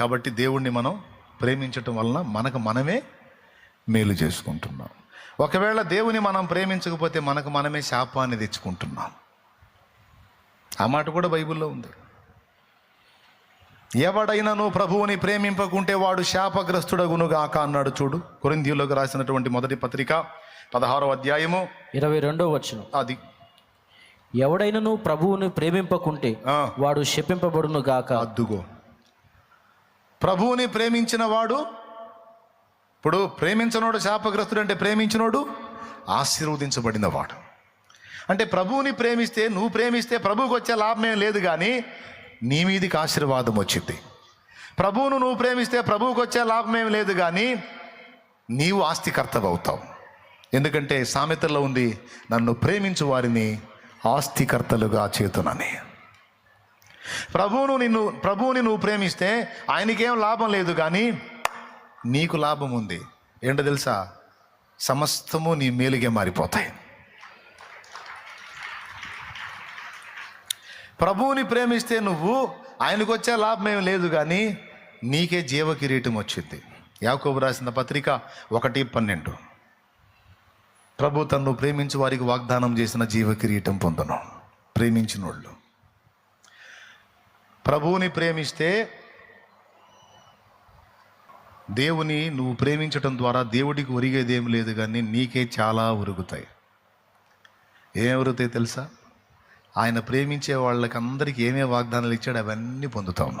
కాబట్టి దేవుణ్ణి మనం ప్రేమించటం వలన మనకు మనమే మేలు చేసుకుంటున్నాం. ఒకవేళ దేవుని మనం ప్రేమించకపోతే మనకు మనమే శాపాన్ని తెచ్చుకుంటున్నాం. ఆ మాట కూడా బైబిల్లో ఉంది. ఎవడైనను ప్రభువుని ప్రేమింపకుంటే వాడు శాపగ్రస్తుడగునుగాక అన్నాడు చూడు. కొరింథీయులకు రాసినటువంటి మొదటి పత్రిక పదహారో అధ్యాయము ఇరవై రెండో వచనం. అది. ఎవడైనను ప్రభువుని ప్రేమింపకుంటే వాడు శపింపబడును గాక. అద్దుగో. ప్రభువుని ప్రేమించిన వాడు ఇప్పుడు ప్రేమించినోడు శాపగ్రస్తుడు అంటే ప్రేమించినోడు ఆశీర్వదించబడిన వాడు అంటే ప్రభువుని ప్రేమిస్తే నువ్వు ప్రేమిస్తే ప్రభువుకి వచ్చే లాభమేం లేదు కానీ నీ మీదికి ఆశీర్వాదం వచ్చింది. ప్రభువును నువ్వు ప్రేమిస్తే ప్రభువుకి వచ్చే లాభమేం లేదు కానీ నీవు ఆస్తికర్తవవుతావు. ఎందుకంటే సామెతల్లో ఉంది నన్ను ప్రేమించు వారిని ఆస్తికర్తలుగా చేతునని. ప్రభువును నిన్ను ప్రభువుని నువ్వు ప్రేమిస్తే ఆయనకేం లాభం లేదు కానీ నీకు లాభం ఉంది. ఏంటో తెలుసా? సమస్తము నీ మేలుగే మారిపోతాయి. ప్రభువుని ప్రేమిస్తే నువ్వు ఆయనకు వచ్చే లాభం ఏం లేదు కానీ నీకే జీవ కిరీటం వచ్చింది. యాకోబు రాసిన పత్రిక ఒకటి పన్నెండు. ప్రభు తన్ను ప్రేమించి వారికి వాగ్దానం చేసిన జీవ కిరీటం పొందను. ప్రేమించిన వాళ్ళు ప్రభువుని ప్రేమిస్తే దేవుని నువ్వు ప్రేమించటం ద్వారా దేవుడికి ఒరిగేది ఏం లేదు కానీ నీకే చాలా ఉరుగుతాయి ఏం ఉరుగుతాయి తెలుసా? ఆయన ప్రేమించే వాళ్ళకి అందరికీ ఏమేమి వాగ్దానాలు ఇచ్చాడు అవన్నీ పొందుతావు